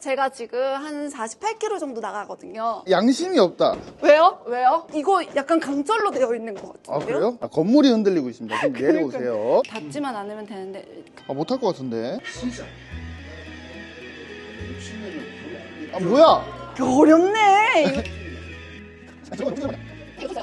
제가 지금 한 48km 정도 나가거든요. 양심이 없다. 왜요? 왜요? 이거 약간 강철로 되어 있는 것아 같은데요? 그래요? 아, 건물이 흔들리고 있습니다. 좀 내려오세요. 닿지만 않으면 되는데 아 못할 것 같은데. 아 뭐야? 이거 어렵네. 이거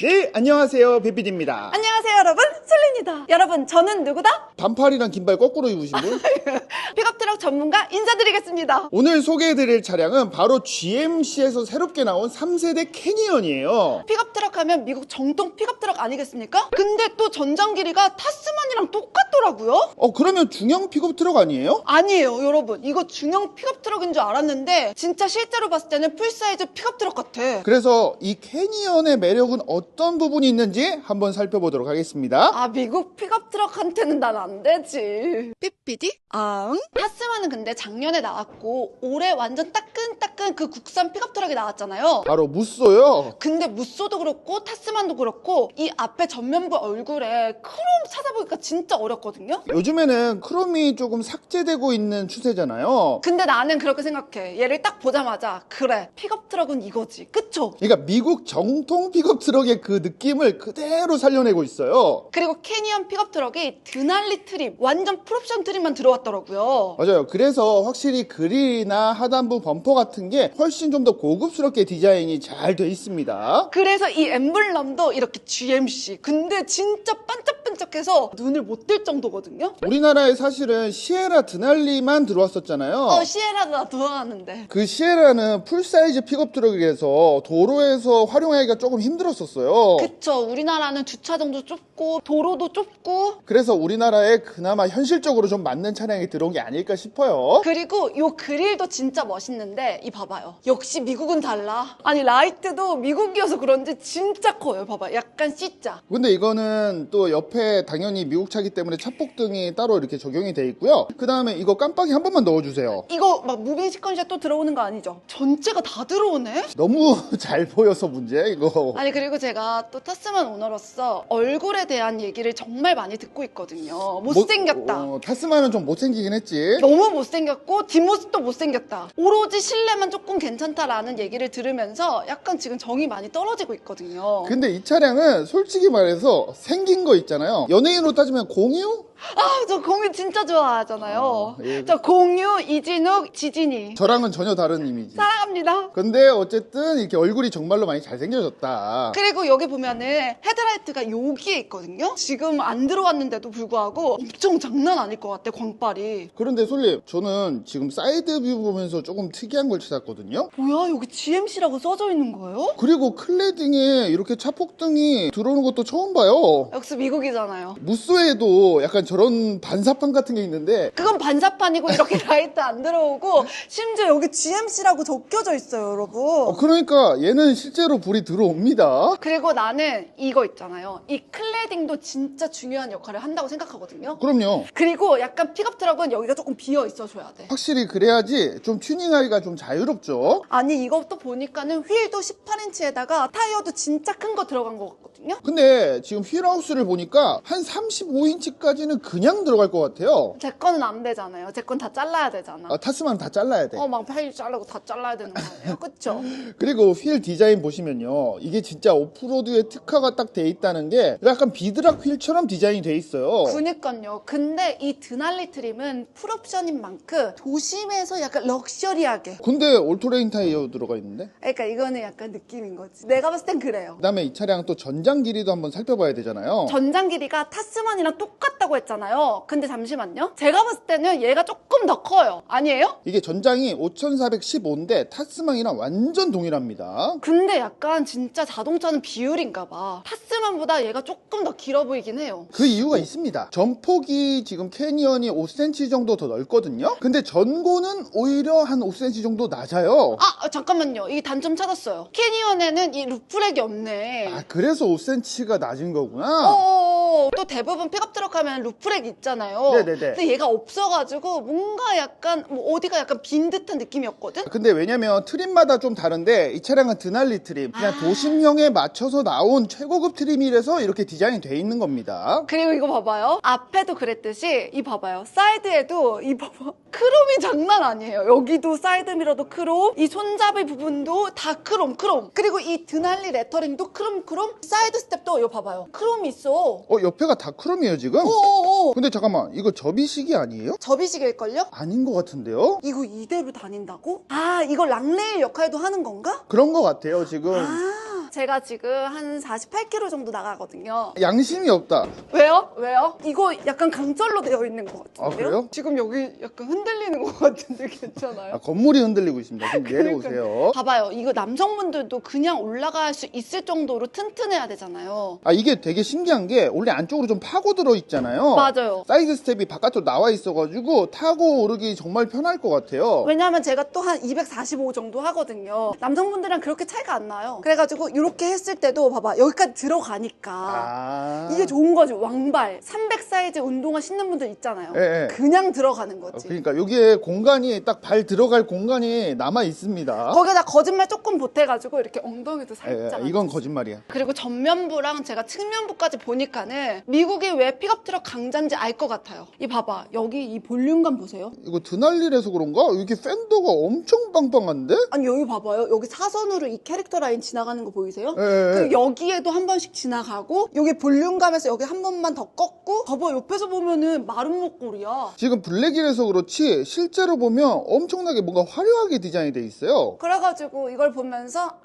네 안녕하세요 베비디입니다. 안녕하세요 여러분 슬리입니다. 여러분 저는 누구다? 반팔이랑 긴발 거꾸로 입으신 분. 픽업트럭 전문가 인사드리겠습니다. 오늘 소개해드릴 차량은 바로 GMC에서 새롭게 나온 3세대 캐니언이에요. 픽업트럭 하면 미국 정통 픽업트럭 아니겠습니까? 근데 또 전장 길이가 타스만 이랑 똑같더라고요. 어 그러면 중형 픽업 트럭 아니에요? 아니에요 여러분 이거 중형 픽업 트럭인 줄 알았는데 진짜 실제로 봤을 때는 풀사이즈 픽업 트럭 같아. 그래서 이 캐니언의 매력은 어떤 부분이 있는지 한번 살펴보도록 하겠습니다. 아 미국 픽업 트럭한테는 난 안 되지 삐삐디? 앙? 타스만은 근데 작년에 나왔고 올해 완전 따끈따끈 그 국산 픽업 트럭이 나왔잖아요 바로 무쏘요. 근데 무쏘도 그렇고 타스만도 그렇고 이 앞에 전면부 얼굴에 크롬 찾아보기가 진짜 어렵거든요 요즘에는 크롬이 조금 삭제되고 있는 추세잖아요. 근데 나는 그렇게 생각해 얘를 딱 보자마자 그래 픽업 트럭은 이거지 그쵸? 그러니까 미국 정통 픽업 트럭의 그 느낌을 그대로 살려내고 있어요. 그리고 캐니언 픽업 트럭이 드날리 트림 완전 풀옵션 트림만 들어왔더라고요 맞아요. 그래서 확실히 그릴이나 하단부 범퍼 같은 게 훨씬 좀 더 고급스럽게 디자인이 잘 돼 있습니다. 그래서 이 엠블럼도 이렇게 GMC. 근데 진짜 반짝반짝해서 눈 을못뜰 정도거든요. 우리나라에 사실은 시에라 드날리만 들어왔었잖아요. 어, 시에라도 나 들어가는데. 그 시에라는 풀사이즈 픽업 트럭이라서 도로에서 활용하기가 조금 힘들었었어요. 그쵸. 우리나라는 주차장도 좁고, 도로도 좁고. 그래서 우리나라에 그나마 현실적으로 좀 맞는 차량이 들어온 게 아닐까 싶어요. 그리고 요 그릴도 진짜 멋있는데, 이 봐봐요. 역시 미국은 달라. 아니, 라이트도 미국이어서 그런지 진짜 커요. 봐봐. 약간 C자. 근데 이거는 또 옆에 당연히 미국 차기 때문에 차폭등이 따로 이렇게 적용이 돼 있고요. 그 다음에 이거 깜빡이 한 번만 넣어주세요. 이거 막 무빙 시퀀시에 또 들어오는 거 아니죠? 전체가 다 들어오네? 너무 잘 보여서 문제 이거. 아니 그리고 제가 또 타스만 오너로서 얼굴에 대한 얘기를 정말 많이 듣고 있거든요. 못생겼다. 뭐, 어, 타스만은 좀 못생기긴 했지. 너무 못생겼고 뒷모습도 못생겼다. 오로지 실내만 조금 괜찮다라는 얘기를 들으면서 약간 지금 정이 많이 떨어지고 있거든요. 근데 이 차량은 솔직히 말해서 생긴 거 있잖아요. 연예인으로 따지면 공유? 아, 저 공유 진짜 좋아하잖아요. 어, 예. 저 공유, 이진욱, 지진이. 저랑은 전혀 다른 이미지. 사랑합니다. 근데 어쨌든 이렇게 얼굴이 정말로 많이 잘생겨졌다. 그리고 여기 보면은 헤드라이트가 여기에 있거든요. 지금 안 들어왔는데도 불구하고 엄청 장난 아닐 것 같아, 광빨이. 그런데 솔님, 저는 지금 사이드 뷰 보면서 조금 특이한 걸 찾았거든요. 뭐야, 여기 GMC라고 써져 있는 거예요? 그리고 클레딩에 이렇게 차폭등이 들어오는 것도 처음 봐요. 역시 미국이잖아요. 무쏘에도 약간 저런 반사판 같은 게 있는데 그건 반사판이고 이렇게 라이트 안 들어오고 심지어 여기 GMC라고 적혀져 있어요, 여러분. 어, 그러니까 얘는 실제로 불이 들어옵니다. 그리고 나는 이거 있잖아요. 이 클레딩도 진짜 중요한 역할을 한다고 생각하거든요. 그럼요. 그리고 약간 픽업 트럭은 여기가 조금 비어 있어줘야 돼. 확실히 그래야지 좀 튜닝하기가 좀 자유롭죠. 아니 이것도 보니까는 휠도 18인치에다가 타이어도 진짜 큰 거 들어간 것 같거든요. 근데 지금 휠하우스를 보니까 한 35인치까지는 그냥 들어갈 것 같아요. 제 거는 안 되잖아요. 제 건 다 잘라야 되잖아. 아, 타스만 다 잘라야 돼. 어, 막 파일 자르고 다 잘라야 되는 거 아니에요? 그쵸? 그리고 휠 디자인 보시면요. 이게 진짜 오프로드에 특화가 딱 돼 있다는 게 약간 비드락 휠처럼 디자인이 돼 있어요. 그니까요. 근데 이 드날리 트림은 풀옵션인 만큼 도심에서 약간 럭셔리하게. 근데 올토레인 타이어 들어가 있는데? 그러니까 이거는 약간 느낌인 거지. 내가 봤을 땐 그래요. 그 다음에 이 차량 또 전장 길이도 한번 살펴봐야 되잖아요. 전장 길이가 타스만이랑 똑같다고 했잖아 요. 근데 잠시만요. 제가 봤을 때는 얘가 조금 더 커요. 아니에요? 이게 전장이 5415인데 타스망이랑 완전 동일합니다. 근데 약간 진짜 자동차는 비율인가 봐. 타스만보다 얘가 조금 더 길어 보이긴 해요. 그 이유가 있습니다. 전폭이 지금 캐니언이 5cm 정도 더 넓거든요. 근데 전고는 오히려 한 5cm 정도 낮아요. 아, 잠깐만요. 이 단점 찾았어요. 캐니언에는 이 루프렉이 없네. 아, 그래서 5cm가 낮은 거구나. 어, 또 대부분 픽업 트럭 하면 루프 렉 있잖아요. 네네네. 근데 얘가 없어가지고 뭔가 뭔가 약간 뭐 어디가 약간 빈 듯한 느낌이었거든? 근데 왜냐면 트림마다 좀 다른데 이 차량은 드날리 트림 그냥 아. 도심형에 맞춰서 나온 최고급 트림이라서 이렇게 디자인이 돼 있는 겁니다 그리고 이거 봐봐요. 앞에도 그랬듯이 이 봐봐요. 사이드에도 이 봐봐. 크롬이 장난 아니에요. 여기도 사이드 미러도 크롬, 이 손잡이 부분도 다 크롬, 크롬. 그리고 이 드날리 레터링도 크롬, 크롬. 사이드 스텝도 이거 봐봐요. 크롬이 있어. 어 옆에가 다 크롬이에요 지금? 오 근데 잠깐만 이거 접이식이 아니에요? 접이식일걸요? 아닌 것 같은데요? 이거 이대로 다닌다고? 아, 이거 랑레일 역할도 하는 건가? 그런 것 같아요 지금 아, 제가 지금 한 48km 정도 나가거든요. 양심이 없다 왜요? 왜요? 이거 약간 강철로 되어 있는 것 같은데요? 아, 그래요? 지금 여기 약간 흔들리는 것 같은데 괜찮아요? 아, 건물이 흔들리고 있습니다 좀 내려오세요 봐봐요. 이거 남성분들도 그냥 올라갈 수 있을 정도로 튼튼해야 되잖아요. 아 이게 되게 신기한 게 원래 안쪽으로 좀 파고 들어 있잖아요 맞아요. 사이드 스텝이 바깥으로 나와 있어가지고 타고 오르기 정말 편할 것 같아요 왜냐하면 제가 또 한 245 정도 하거든요. 남성분들이랑 그렇게 차이가 안 나요. 그래가지고 이렇게 했을 때도 봐봐. 여기까지 들어가니까. 아 이게 좋은 거지. 왕발. 300 사이즈 운동화 신는 분들 있잖아요. 예, 예. 그냥 들어가는 어, 거지. 그러니까 여기에 공간이 딱 발 들어갈 공간이 남아 있습니다. 거기다 거짓말 조금 보태가지고 이렇게 엉덩이도 예, 예, 살짝. 이건 앉았어. 거짓말이야. 그리고 전면부랑 제가 측면부까지 보니까는 미국이 왜 픽업 트럭 강자인지 알 것 같아요. 이 봐봐. 여기 이 볼륨감 보세요. 이거 드날리라서 그런가? 이게 팬더가 엄청 빵빵한데? 아니 여기 봐봐요. 여기 사선으로 이 캐릭터 라인 지나가는 거 보이세요? 예, 예, 예. 그리고 여기에도 한 번씩 지나가고 여기 볼륨감에서 여기 한 번만 더 꺾고 봐봐 옆에서 보면은 마른 목골이야. 지금 블랙이라서 그렇지 실제로 보면 엄청나게 뭔가 화려하게 디자인이 돼 있어요. 그래가지고 이걸 보면서 아,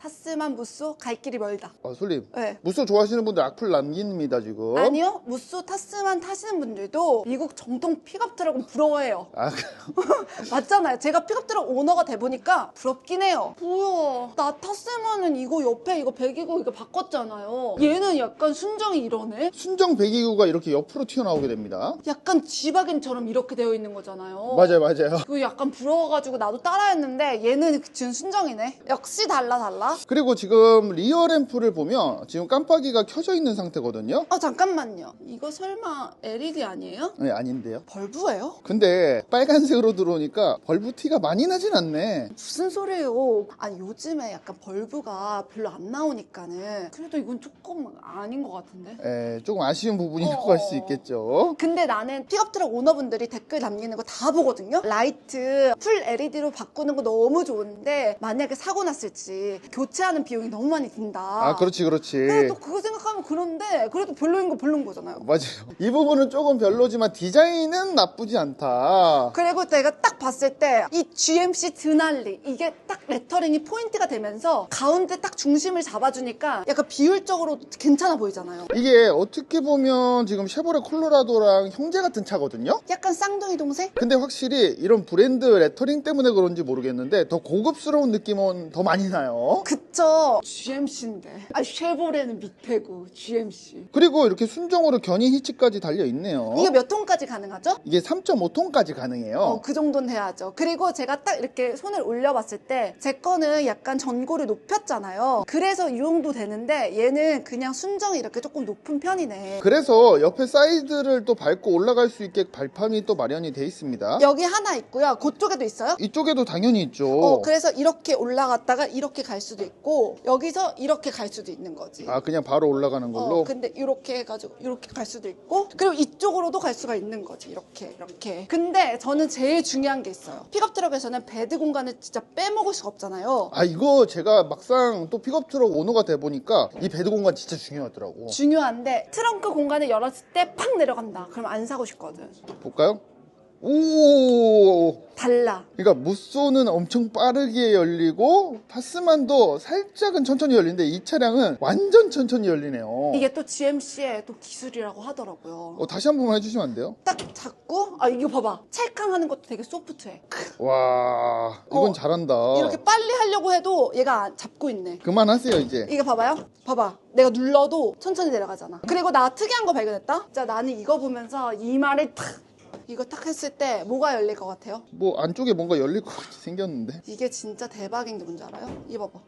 타스만 무쏘 갈 길이 멀다. 아, 솔님. 네. 무쏘 좋아하시는 분들 악플 남깁니다, 지금. 아니요 무쏘 타스만 타시는 분들도 미국 정통 픽업 트럭은 부러워해요. 아, 맞잖아요. 제가 픽업 트럭 오너가 돼 보니까 부럽긴 해요. 뭐야? 나 탔으면은 이거 옆에 이거 배기구 이거 바꿨잖아요. 얘는 약간 순정이 이러네. 순정 배기구가 이렇게 옆으로 튀어나오게 됩니다. 약간 지바겐처럼 이렇게 되어 있는 거잖아요. 맞아요, 맞아요. 그거 약간 부러워가지고 나도 따라했는데 얘는 지금 순정이네. 역시 달라 달라. 그리고 지금 리어 램프를 보면 지금 깜빡이가 켜져 있는 상태거든요. 아 잠깐만요. 이거 설마 LED 아니에요? 네, 아닌데요. 벌브예요? 근데 빨간색으로 들어오니까 벌브 티가 많이 나진 않네. 무슨 소리예요? 아니 요즘에 약간 벌브가 별로 안 나오니까는 그래도 이건 조금 아닌 것 같은데. 에, 조금 아쉬운 부분이라고 어. 할수 있겠죠. 근데 나는 픽업트럭 오너분들이 댓글 남기는 거 다 보거든요. 라이트 풀 LED로 바꾸는 거 너무 좋은데 만약에 사고 났을지 교체하는 비용이 너무 많이 든다. 아, 그렇지, 그렇지. 근데 또 그거 생각하면 그런데 그래도 별로인 거 별로인 거잖아요. 맞아요. 이 부분은 조금 별로지만 디자인은 나쁘지 않다. 그리고 내가 딱 봤을 때 이 GMC 드날리 이게 딱 레터링이 포인트가 되면서 가운데 딱 중심을 잡아주니까 약간 비율적으로 괜찮아 보이잖아요. 이게 어떻게 보면 지금 쉐보레 콜로라도랑 형제 같은 차거든요? 약간 쌍둥이 동생? 근데 확실히 이런 브랜드 레터링 때문에 그런지 모르겠는데 더 고급스러운 느낌은 더 많이 나요. 그쵸. GMC인데. 아, 쉐보레는 밑에고, GMC. 그리고 이렇게 순정으로 견인 히치까지 달려 있네요. 이게 몇 톤까지 가능하죠? 이게 3.5톤까지 가능해요. 어, 그 정도는 해야죠. 그리고 제가 딱 이렇게 손을 올려봤을 때, 제 거는 약간 전고를 높였잖아요. 그래서 이 정도 되는데, 얘는 그냥 순정이 이렇게 조금 높은 편이네. 그래서 옆에 사이드를 또 밟고 올라갈 수 있게 발판이 또 마련이 돼 있습니다. 여기 하나 있고요. 그쪽에도 있어요. 이쪽에도 당연히 있죠. 어, 그래서 이렇게 올라갔다가 이렇게 갈 수도 있고, 여기서 이렇게 갈 수도 있는 거지. 아 그냥 바로 올라가는 걸로. 어, 근데 이렇게 해가지고 이렇게 갈 수도 있고 그리고 이쪽으로도 갈 수가 있는 거지 이렇게 이렇게 근데 저는 제일 중요한 게 있어요 픽업 트럭에서는 베드 공간을 진짜 빼먹을 수가 없잖아요 아 이거 제가 막상 또 픽업 트럭 오너가 돼 보니까 이 베드 공간 진짜 중요하더라고. 중요한데 트렁크 공간을 열었을 때 팍 내려간다 그럼 안 사고 싶거든 볼까요? 오. 달라 그러니까 무쏘는 엄청 빠르게 열리고 파스만도 살짝은 천천히 열리는데 이 차량은 완전 천천히 열리네요. 이게 또 GMC의 또 기술이라고 하더라고요 어, 다시 한 번만 해주시면 안 돼요? 딱 잡고 아 이거 봐봐 찰캉하는 것도 되게 소프트해 와 이건 어, 잘한다. 이렇게 빨리 하려고 해도 얘가 잡고 있네 그만하세요 이제. 이거 봐봐요. 봐봐. 내가 눌러도 천천히 내려가잖아. 그리고 나 특이한 거 발견했다? 진짜 나는 이거 보면서 이 말을 탁, 이거 탁 했을 때 뭐가 열릴 것 같아요? 뭐 안쪽에 뭔가 열릴 것 같이 생겼는데. 이게 진짜 대박인 게 뭔지 알아요? 봐봐.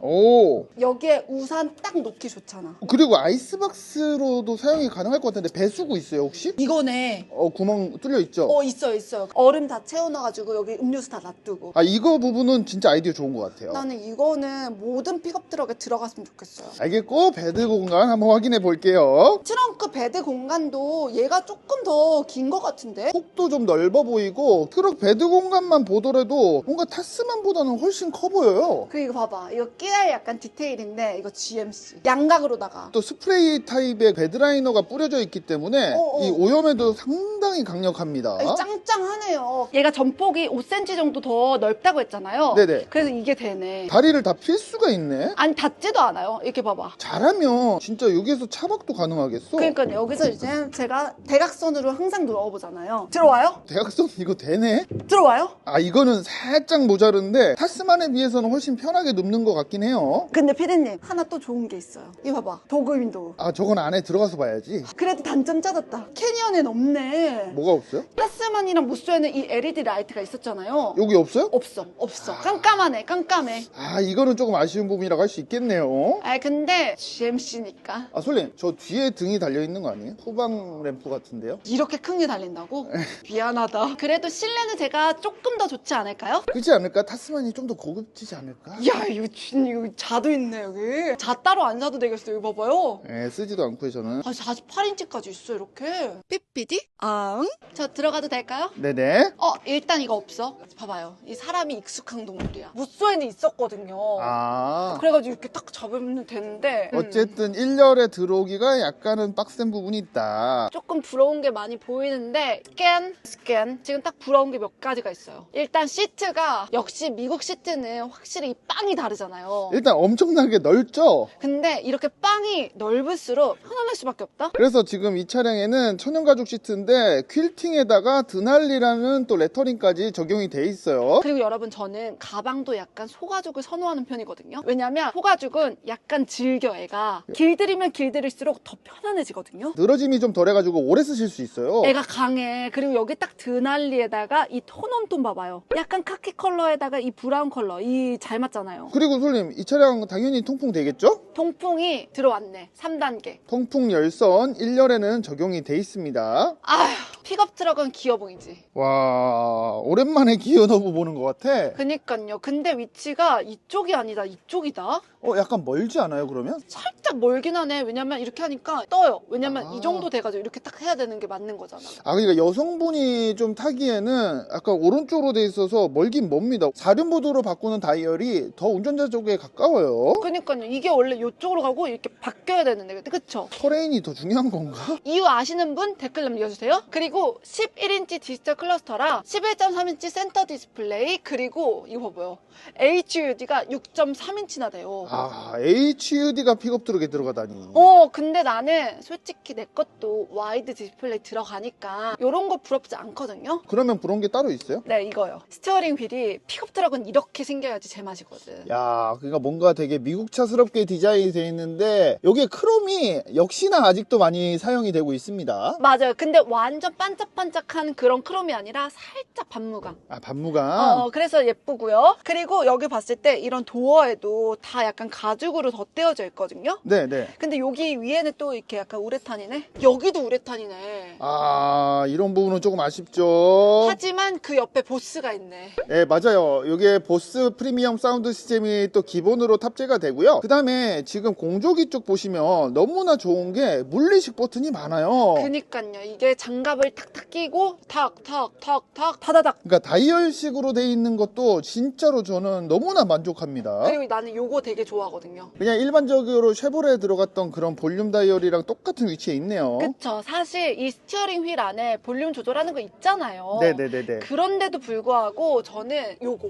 오. 여기에 우산 딱 놓기 좋잖아. 그리고 아이스박스로도 사용이 가능할 것 같은데 배수구 있어요 혹시? 이거네. 어 구멍 뚫려 있죠? 어 있어 있어요. 얼음 다 채워놔가지고 여기 음료수 다 놔두고. 아 이거 부분은 진짜 아이디어 좋은 것 같아요. 나는 이거는 모든 픽업 트럭에 들어갔으면 좋겠어요. 알겠고 베드 공간 한번 확인해 볼게요. 트렁크 베드 공간도 얘가 조금 더 긴 것 같은데? 폭도 좀 넓어 보이고 트럭 베드 공간만 보더라도 뭔가 타스만보다는 훨씬 커 보여요. 그리고 이거 봐봐. 이거 깨알 약간 디테일인데 이거 GMC. 양각으로다가. 또 스프레이 타입의 베드라이너가 뿌려져 있기 때문에 어, 어. 이 오염에도 상당히 강력합니다. 아니, 짱짱하네요. 얘가 전폭이 5cm 정도 더 넓다고 했잖아요. 네네. 그래서 이게 되네. 다리를 다 필 수가 있네. 아니 닿지도 않아요. 이렇게 봐봐. 잘하면 진짜 여기에서 차박도 가능하겠어. 그러니까 여기서 이제 제가 대각선으로 항상 누워보잖아요. 들어와요? 대각선 이거 되네? 들어와요? 아 이거는 살짝 모자른데 타스만에 비해서는 훨씬 편하게 눕는 것 같긴 해요. 근데 피디님 하나 또 좋은 게 있어요. 이거 봐봐. 도그 윈도우. 아 저건 안에 들어가서 봐야지. 그래도 단점 찾았다. 캐니언엔 없네. 뭐가 없어요? 타스만이랑 무쏘에는 이 LED 라이트가 있었잖아요. 여기 없어요? 없어, 없어. 깜깜하네, 깜깜해. 아 이거는 조금 아쉬운 부분이라고 할 수 있겠네요. 아 근데 GMC니까 아 솔님 저 뒤에 등이 달려 있는 거 아니에요? 후방 램프 같은데요? 이렇게 큰 게 달린다고? 미안하다. 그래도 실내는 제가 조금 더 좋지 않을까요? 그렇지 않을까? 타스만이 좀 더 고급지지 않을까? 야 이거 진 이거 자도 있네 여기. 자 따로 안 사도 되겠어 이거 봐봐요. 예, 쓰지도 않고요 저는. 아 48인치까지 있어 이렇게. 삐삐디? 앙? 저 들어가도 될까요? 네네. 어 일단 이거 없어. 봐봐요. 이 사람이 익숙한 동물이야. 무쏘에는 있었거든요. 아 그래가지고 이렇게 딱 잡으면 되는데 음. 어쨌든 1열에 들어오기가 약간은 빡센 부분이 있다. 조금 부러운 게 많이 보이는데 스캔 스캔 지금 딱 부러운 게 몇 가지가 있어요 일단 시트가 역시 미국 시트는 확실히 이 빵이 다르잖아요 일단 엄청나게 넓죠? 근데 이렇게 빵이 넓을수록 편안할 수밖에 없다 그래서 지금 이 차량에는 천연가죽 시트인데 퀼팅에다가 드날리라는 또 레터링까지 적용이 돼 있어요. 그리고 여러분 저는 가방도 약간 소가죽을 선호하는 편이거든요 왜냐면 소가죽은 약간 질겨 애가 길들이면 길들일수록 더 편안해지거든요 늘어짐이 좀 덜해가지고 오래 쓰실 수 있어요. 애가 강해. 그리고 여기 딱 드날리에다가 이 톤온톤 봐봐요. 약간 카키 컬러에다가 이 브라운 컬러. 이 잘 맞잖아요. 그리고 솔님 이 차량 당연히 통풍 되겠죠? 통풍이 들어왔네. 3단계. 통풍 열선 1열에는 적용이 돼 있습니다. 아휴, 픽업 트럭은 기어봉이지. 와 오랜만에 기어 너브 보는 것 같아. 그니까요. 근데 위치가 이쪽이 아니다. 이쪽이다. 어 약간 멀지 않아요 그러면? 살짝 멀긴 하네. 왜냐면 이렇게 하니까 떠요. 왜냐면 아. 이 정도 돼가지고 이렇게 딱 해야 되는 게 맞는 거잖아. 아 그러니까 여성분이 좀 타기에는 아까 오른쪽으로 돼 있어서 멀긴 멉니다. 사륜보드로 바꾸는 다이얼이 더 운전자 쪽에 가까워요. 그니까요. 이게 원래 이쪽으로 가고 이렇게 바뀌어야 되는데. 그쵸? 터레인이 더 중요한 건가? 이유 아시는 분 댓글 남겨주세요. 그리고 11인치 디지털 클러스터랑 11.3인치 센터 디스플레이 그리고 이거 봐봐요. HUD가 6.3인치나 돼요. 아 HUD가 픽업 트럭에 들어가다니. 어 근데 나는 솔직히 내 것도 와이드 디스플레이 들어가니까 이런 거 부럽지 않거든요. 그러면 부러운 게 따로 있어요? 네 이거요. 스티어링 휠이 픽업 트럭은 이렇게 생겨야지 제맛이거든. 야, 그러니까 뭔가 되게 미국차스럽게 디자인이 돼 있는데 여기에 크롬이 역시나 아직도 많이 사용이 되고 있습니다. 맞아요. 근데 완전 반짝반짝한 그런 크롬이 아니라 살짝 반무광. 아, 반무가. 어, 그래서 예쁘고요. 그리고 여기 봤을 때 이런 도어에도 다 약간 가죽으로 덧대어져 있거든요. 네, 네. 근데 여기 위에는 또 이렇게 약간 우레탄이네. 여기도 우레탄이네. 아, 이런 부분은 조금 아쉽죠. 하지만 그 옆에 보스가 있네. 네, 맞아요. 이게 보스 프리미엄 사운드 시스템이 또 기 본으로 탑재가 되고요. 그 다음에 지금 공조기 쪽 보시면 너무나 좋은 게 물리식 버튼이 많아요. 그니까요. 이게 장갑을 탁탁 끼고 탁탁탁탁 다다닥. 그러니까 다이얼식으로 돼 있는 것도 진짜로 저는 너무나 만족합니다. 그리고 나는 요거 되게 좋아하거든요. 그냥 일반적으로 쉐보레에 들어갔던 그런 볼륨 다이얼이랑 똑같은 위치에 있네요. 그쵸. 사실 이 스티어링 휠 안에 볼륨 조절하는 거 있잖아요. 네네네네. 그런데도 불구하고 저는 요거.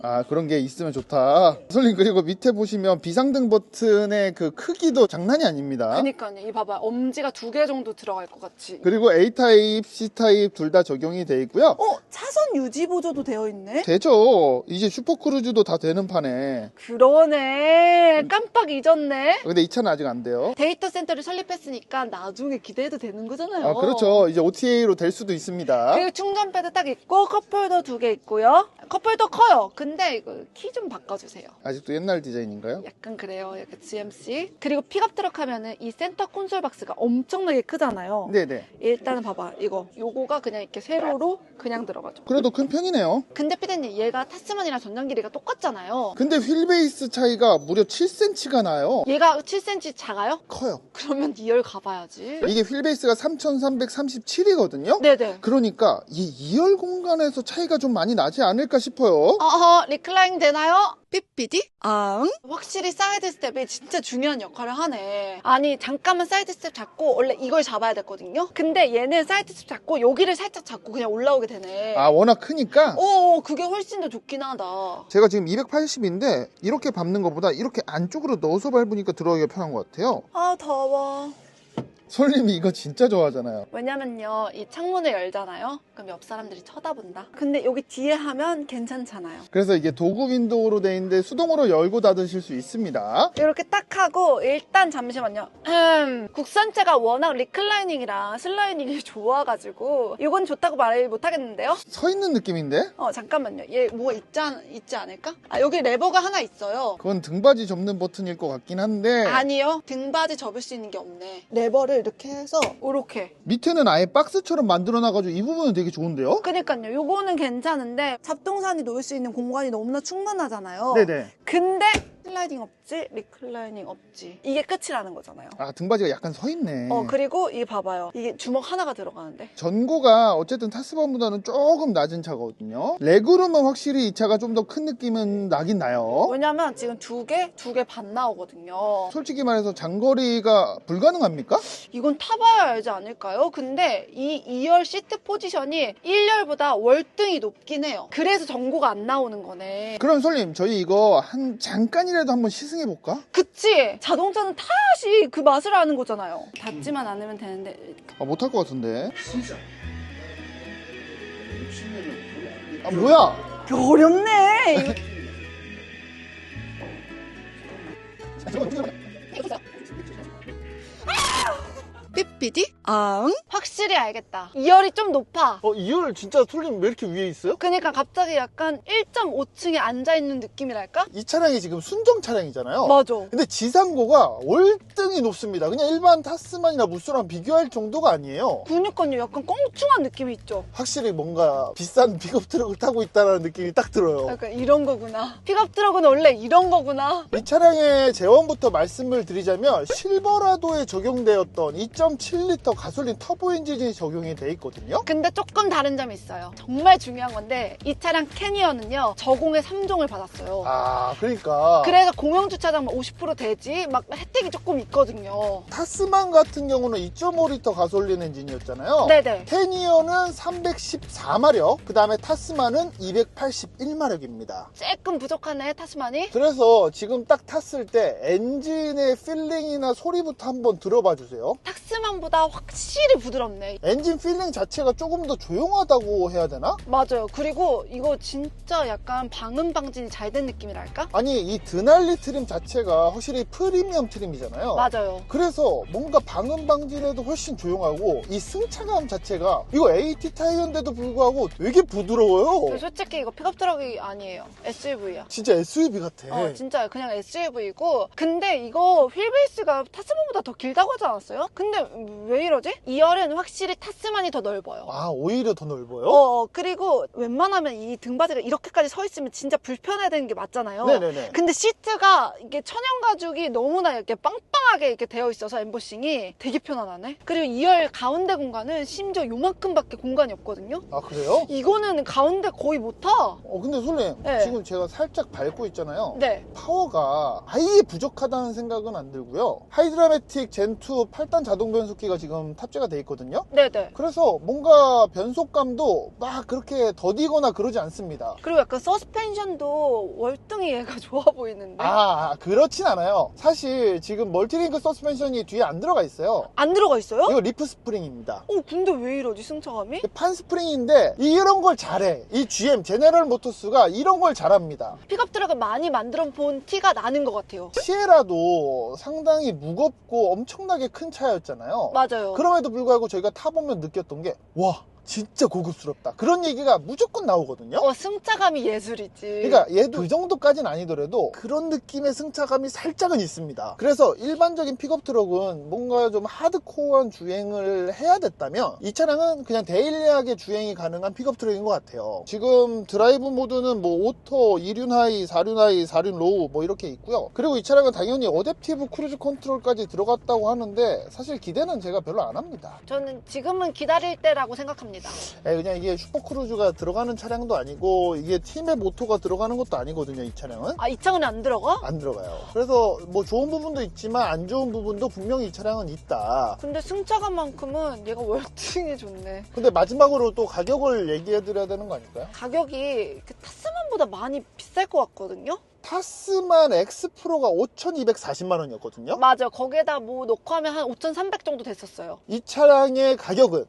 아 그런 게 있으면 좋다. 솔님 그리고 밑에 보시면 비상등 버튼의 그 크기도 장난이 아닙니다. 그니까요. 이 봐봐. 엄지가 두 개 정도 들어갈 것 같이. 그리고 A 타입, C 타입 둘 다 적용이 돼 있고요. 어, 차선 유지 보조도 되어 있네. 되죠. 이제 슈퍼크루즈도 다 되는 판에. 그러네. 깜빡 잊었네. 근데 이 차는 아직 안 돼요. 데이터 센터를 설립했으니까 나중에 기대해도 되는 거잖아요. 아 그렇죠. 이제 OTA로 될 수도 있습니다. 그리고 충전 패드 딱 있고 컵홀더 두 개 있고요. 컵홀더 커요. 근데 이거 키 좀 바꿔주세요. 아직도 옛날 디자인인가요? 약간 그래요. 약간 GMC. 그리고 픽업 트럭 하면은 이 센터 콘솔 박스가 엄청나게 크잖아요. 네네. 일단은 봐봐. 이거. 요거가 그냥 이렇게 세로로 그냥 들어가죠. 그래도 큰 편이네요. 근데 피디님 얘가 타스만이랑 전장 길이가 똑같잖아요. 근데 휠베이스 차이가 무려 7cm가 나요. 얘가 7cm 작아요? 커요. 그러면 2열 가봐야지. 이게 휠베이스가 3337이거든요. 네네. 그러니까 이 2열 공간에서 차이가 좀 많이 나지 않을까 싶어요. 어허, 리클라인 되나요? 삐삐디? 앙? 확실히 사이드 스텝이 진짜 중요한 역할을 하네. 아니, 잠깐만 사이드 스텝 잡고, 원래 이걸 잡아야 됐거든요? 근데 얘는 사이드 스텝 잡고, 여기를 살짝 잡고 그냥 올라오게 되네. 아, 워낙 크니까 오, 그게 훨씬 더 좋긴 하다. 제가 지금 280인데 이렇게 밟는 것보다 이렇게 안쪽으로 넣어서 밟으니까 들어가기가 편한 것 같아요. 아, 더워. 솔님이 이거 진짜 좋아하잖아요. 왜냐면요, 이 창문을 열잖아요? 그럼 옆 사람들이 쳐다본다. 근데 여기 뒤에 하면 괜찮잖아요. 그래서 이게 도구 윈도우로 돼 있는데 수동으로 열고 닫으실 수 있습니다. 이렇게 딱 하고 일단 잠시만요. 음, 국산차가 워낙 리클라이닝이랑 슬라이딩이 좋아가지고 이건 좋다고 말 못하겠는데요? 서 있는 느낌인데? 어 잠깐만요. 얘 뭐가 있지, 않, 있지 않을까? 아 여기 레버가 하나 있어요. 그건 등받이 접는 버튼일 것 같긴 한데 아니요. 등받이 접을 수 있는 게 없네. 레버를 이렇게 해서 이렇게. 밑에는 아예 박스처럼 만들어놔가지고 이 부분은 되게 좋은데요? 그니까요. 요거는 괜찮은데 잡동사니 놓을 수 있는 공간이 너무나 충분하잖아요. 네네. 근데 슬라이딩 없지, 리클라이닝 없지. 이게 끝이라는 거잖아요. 아 등받이가 약간 서 있네. 어 그리고 이 봐봐요. 이게 주먹 하나가 들어가는데. 전고가 어쨌든 타스반보다는 조금 낮은 차거든요. 레그룸은 확실히 이 차가 좀 더 큰 느낌은 나긴 나요. 왜냐면 지금 두 개, 두 개 반 나오거든요. 솔직히 말해서 장거리가 불가능합니까? 이건 타봐야 알지 않을까요? 근데 이 2열 시트 포지션이 1열보다 월등히 높긴 해요. 그래서 전고가 안 나오는 거네. 그럼 솔님 저희 이거 한 잠깐이라도 한번 시승해 볼까? 그치? 자동차는 타야지 그 맛을 아는 거잖아요. 닿지만 않으면 되는데. 아 못할 것 같은데. 아 뭐야? 어렵네. 이거 삐삐디? 앙? 확실히 알겠다. 2열이 좀 높아. 어 2열 진짜 솔님 왜 이렇게 위에 있어요? 그니까 갑자기 약간 1.5층에 앉아있는 느낌이랄까? 이 차량이 지금 순정 차량이잖아요. 맞아. 근데 지상고가 월등히 높습니다. 그냥 일반 타스만이나 무쏘랑 비교할 정도가 아니에요. 그니까요. 약간 껑충한 느낌이 있죠. 확실히 뭔가 비싼 픽업 트럭을 타고 있다는 느낌이 딱 들어요. 약간 이런 거구나. 픽업 트럭은 원래 이런 거구나. 이 차량의 재원부터 말씀을 드리자면 실버라도에 적용되었던 2.7리터 가솔린 터보 엔진이 적용이 돼 있거든요. 근데 조금 다른 점이 있어요. 정말 중요한 건데 이 차량 캐니언은요. 저공의 3종을 받았어요. 아, 그러니까 그래서 공영 주차장 50% 대지 막 혜택이 조금 있거든요. 타스만 같은 경우는 2.5리터 가솔린 엔진이었잖아요. 네네. 캐니언은 314마력, 그 다음에 타스만은 281마력입니다. 조금 부족하네 타스만이. 그래서 지금 딱 탔을 때 엔진의 필링이나 소리부터 한번 들어봐 주세요. 타스만보다 확실히 부드 럽네. 엔진 필링 자체가 조금 더 조용하다고 해야 되나? 맞아요. 그리고 이거 진짜 약간 방음 방진이 잘 된 느낌이랄까? 아니 이 드날리 트림 자체가 확실히 프리미엄 트림이잖아요. 맞아요. 그래서 뭔가 방음 방진에도 훨씬 조용하고 이 승차감 자체가 이거 AT 타이어인데도 불구하고 되게 부드러워요. 솔직히 이거 픽업 트럭이 아니에요. SUV야. 진짜 SUV 같아. 어, 진짜 그냥 SUV고. 근데 이거 휠베이스가 타스만보다 더 길다고 하지 않았어요? 근데 왜 이러지? 2열은 확실히 타스만이 더 넓어요. 아 오히려 더 넓어요? 어, 그리고 웬만하면 이 등받이가 이렇게까지 서 있으면 진짜 불편해야 되는 게 맞잖아요. 네네네. 근데 시트가 이게 천연 가죽이 너무나 이렇게 빵빵하게 이렇게 되어 있어서 엠보싱이 되게 편안하네. 그리고 2열 가운데 공간은 심지어 요만큼밖에 공간이 없거든요. 아 그래요? 이거는 가운데 거의 못 타. 어 근데 손님 네. 지금 제가 살짝 밟고 있잖아요. 네. 파워가 아예 부족하다는 생각은 안 들고요. 하이드라매틱 젠2 8단 자동 변속기가 지금 탑재가 돼 있거든요. 네네. 그래서 뭔가 변속감도 막 그렇게 더디거나 그러지 않습니다. 그리고 약간 서스펜션도 월등히 얘가 좋아 보이는데. 아, 그렇진 않아요. 사실 지금 멀티링크 서스펜션이 뒤에 안 들어가 있어요. 안 들어가 있어요? 이거 리프 스프링입니다. 어, 근데 왜 이러지, 승차감이? 판 스프링인데 이런 걸 잘해. 이 GM 제네럴 모터스가 이런 걸 잘합니다. 픽업 트럭을 많이 만들어 본 티가 나는 것 같아요. 시에라도 상당히 무겁고 엄청나게 큰 차였잖아요. 맞아요. 그럼에도 불구하고 저희가 타보면 느꼈던 게, 와, 진짜 고급스럽다. 그런 얘기가 무조건 나오거든요. 어, 승차감이 예술이지. 그러니까 얘도 그 정도까지는 아니더라도 그런 느낌의 승차감이 살짝은 있습니다. 그래서 일반적인 픽업 트럭은 뭔가 좀 하드코어한 주행을 해야 됐다면 이 차량은 그냥 데일리하게 주행이 가능한 픽업 트럭인 것 같아요. 지금 드라이브 모드는 뭐 오토, 2륜 하이, 4륜 하이, 4륜 로우 뭐 이렇게 있고요. 그리고 이 차량은 당연히 어댑티브 크루즈 컨트롤까지 들어갔다고 하는데 사실 기대는 제가 별로 안 합니다. 저는 지금은 기다릴 때라고 생각합니다. 에, 그냥 이게 슈퍼크루즈가 들어가는 차량도 아니고 이게 팀의 모토가 들어가는 것도 아니거든요. 이 차량은. 아, 이 차원에 안 들어가? 안 들어가요. 그래서 뭐 좋은 부분도 있지만 안 좋은 부분도 분명히 이 차량은 있다. 근데 승차감 만큼은 얘가 월등히 좋네. 근데 마지막으로 또 가격을 얘기해 드려야 되는 거 아닐까요? 가격이 그 타스만보다 많이 비쌀 것 같거든요? 타스만 X 프로가 5,240만 원이었거든요. 맞아. 거기에다 뭐 넣고 하면 한 5,300 정도 됐었어요. 이 차량의 가격은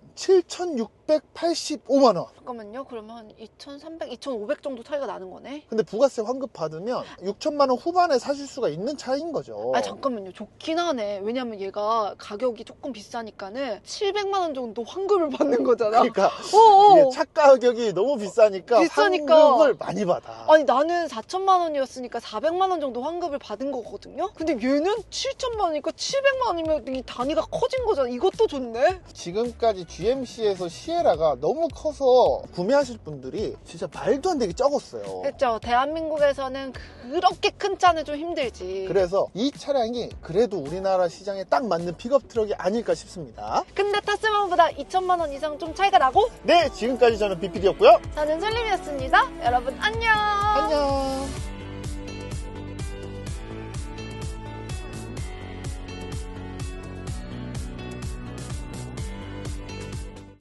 7,685만 원. 잠깐만요. 그러면 한 2,300, 2,500 정도 차이가 나는 거네? 근데 부가세 환급 받으면 6천만 원 후반에 사실 수가 있는 차인 거죠. 아 잠깐만요. 좋긴 하네. 왜냐면 얘가 가격이 조금 비싸니까는 700만 원 정도 환급을 받는 거잖아. 그러니까 어어. 이게 차 가격이 너무 비싸니까, 비싸니까. 환급을 많이 받아. 아니 나는 4천만 원이었으니까 400만 원 정도 환급을 받은 거거든요. 근데 얘는 7천만 원이니까 700만 원이면 이 단위가 커진 거잖아. 이것도 좋네. 지금까지 GMC에서 시 에라가 너무 커서 구매하실 분들이 진짜 말도 안 되게 적었어요. 그렇죠. 대한민국에서는 그렇게 큰 차는 좀 힘들지. 그래서 이 차량이 그래도 우리나라 시장에 딱 맞는 픽업 트럭이 아닐까 싶습니다. 근데 타스만보다 2천만 원 이상 좀 차이가 나고 네, 지금까지 저는 BPD였고요. 저는 솔림이었습니다. 여러분 안녕. 안녕.